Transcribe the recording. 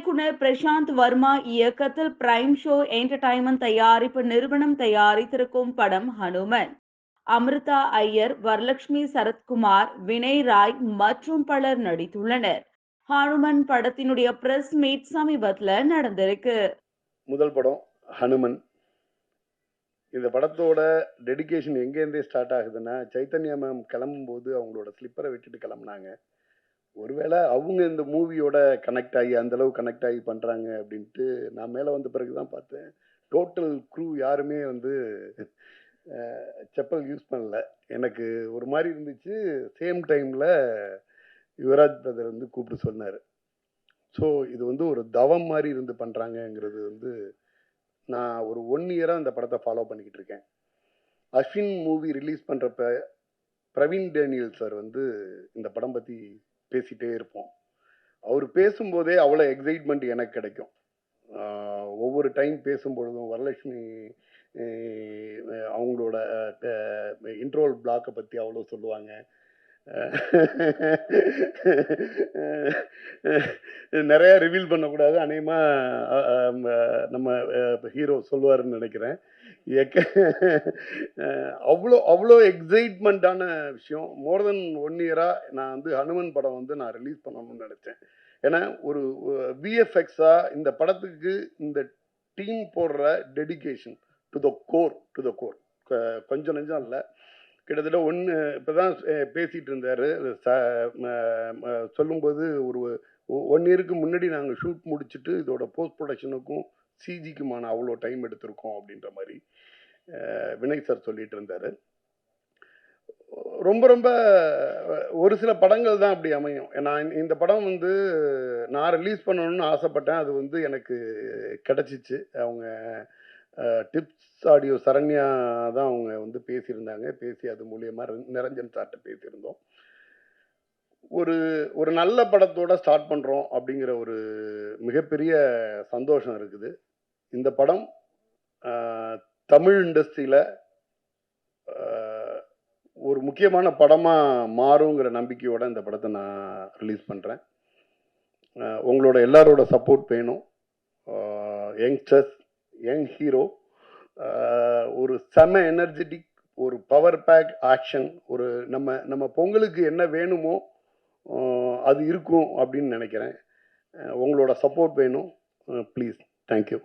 இயக்குனர் பிரசாந்த் வர்மா இயக்கத்தில் prime show entertainment தயாரிப்பு நிறுவனம் தயாரித்திருக்கும் படம் ஹனுமன். அமிர்தா ஐயர் வரலட்சுமி சரத்குமார் வினய் ராய் மற்றும் பலர் நடித்துள்ளனர். ஹனுமன் படத்தினுடைய பிரஸ் மீட் சமீபத்தில் நடந்திருக்கு. முதல் படம் ஹனுமன். இந்த படத்தோட டெடிகேஷன் எங்கேருந்தே ஸ்டார்ட் ஆகுதுன்னா சைத்தன்யா மேம் கிளம்பும்போது அவங்களோட ஸ்லிப்பரை விட்டுட்டு கிளம்புனாங்க. ஒருவேளை அவங்க இந்த மூவியோட கனெக்ட் ஆகி அந்தளவு கனெக்ட் ஆகி பண்ணுறாங்க அப்படின்ட்டு நான் மேலே வந்த பிறகு தான் பார்த்தேன். டோட்டல் க்ரூ யாருமே வந்து செப்பல் யூஸ் பண்ணல. எனக்கு ஒரு மாதிரி இருந்துச்சு. சேம் டைமில் யுவராஜ் பிரதர் வந்து கூப்பிட்டு சொன்னார். ஸோ இது வந்து ஒரு தவம் மாதிரி இருந்து பண்ணுறாங்கங்கிறது வந்து நான் ஒரு ஒன் இயராக அந்த படத்தை ஃபாலோ பண்ணிக்கிட்டு இருக்கேன். அஸ்வின் மூவி ரிலீஸ் பண்ணுறப்ப பிரவீன் டேனியல் சார் வந்து இந்த படம் பற்றி பேசிகிட்டே இருப்போம். அவர் பேசும்போதே அவ்வளோ எக்ஸைட்மெண்ட் எனக்கு கிடைக்கும். ஒவ்வொரு டைம் பேசும்பொழுதும் வரலட்சுமி அவங்களோட இன்ட்ரோல் பிளாக்கை பற்றி அவ்வளோ சொல்லுவாங்க. நிறைய ரிவீல் பண்ணக்கூடாது. அநேகமாக நம்ம ஹீரோ சொல்லுவாருன்னு நினைக்கிறேன். எக்க அவ்வளோ அவ்வளோ எக்ஸைட்மெண்ட்டான விஷயம். மோர் தென் ஒன் இயராக நான் வந்து ஹனுமன் படம் வந்து நான் ரிலீஸ் பண்ணணும்னு நினச்சேன். ஏன்னா ஒரு விஎஃப்எக்ஸாக இந்த படத்துக்கு இந்த டீம் போடுற dedication to the core to the core கொஞ்சம் நெஞ்சம் இல்லை. கிட்டத்தட்ட ஒன்று இப்போ தான் பேசிகிட்டு இருந்தார் சொல்லும்போது ஒரு ஒன் இயருக்கு முன்னாடி நாங்கள் ஷூட் முடிச்சுட்டு இதோட போஸ்ட் ப்ரொடக்ஷனுக்கும் சிஜிக்குமான அவ்வளோ டைம் எடுத்திருக்கோம் அப்படின்ற மாதிரி வினய் சார் சொல்லிட்டு இருந்தார் ரொம்ப ரொம்ப ஒரு சில படங்கள் தான் அப்படி அமையும். நான் இந்த படம் வந்து நான் ரிலீஸ் பண்ணணும்னு ஆசைப்பட்டேன். அது வந்து எனக்கு கிடச்சிச்சு. அவங்க டிப்ஸ் ஆடியோ சரண்யா தான் அவங்க வந்து பேசியிருந்தாங்க. பேசி அது மூலியமாக நிரஞ்சன் சார்ட்ட பேசியிருந்தோம். ஒரு ஒரு நல்ல படத்தோட ஸ்டார்ட் பண்ணுறோம் அப்படிங்கிற ஒரு மிகப்பெரிய சந்தோஷம் இருக்குது. இந்த படம் தமிழ் இண்டஸ்ட்ரியில் ஒரு முக்கியமான படமாக மாறுங்கிற நம்பிக்கையோட இந்த படத்தை நான் ரிலீஸ் பண்ணுறேன் உங்களோட எல்லாரோட சப்போர்ட் வேணும். யங்ஸ்டர்ஸ் யங் ஹீரோ uh, ஒரு செம எனர்ஜெட்டிக் ஒரு பவர் பேக் ஆக்ஷன் ஒரு நம்ம நம்ம பொங்கலுக்கு என்ன வேணுமோ அது இருக்கும் அப்படின்னு நினைக்கிறேன். உங்களோட சப்போர்ட் வேணும். Please thank you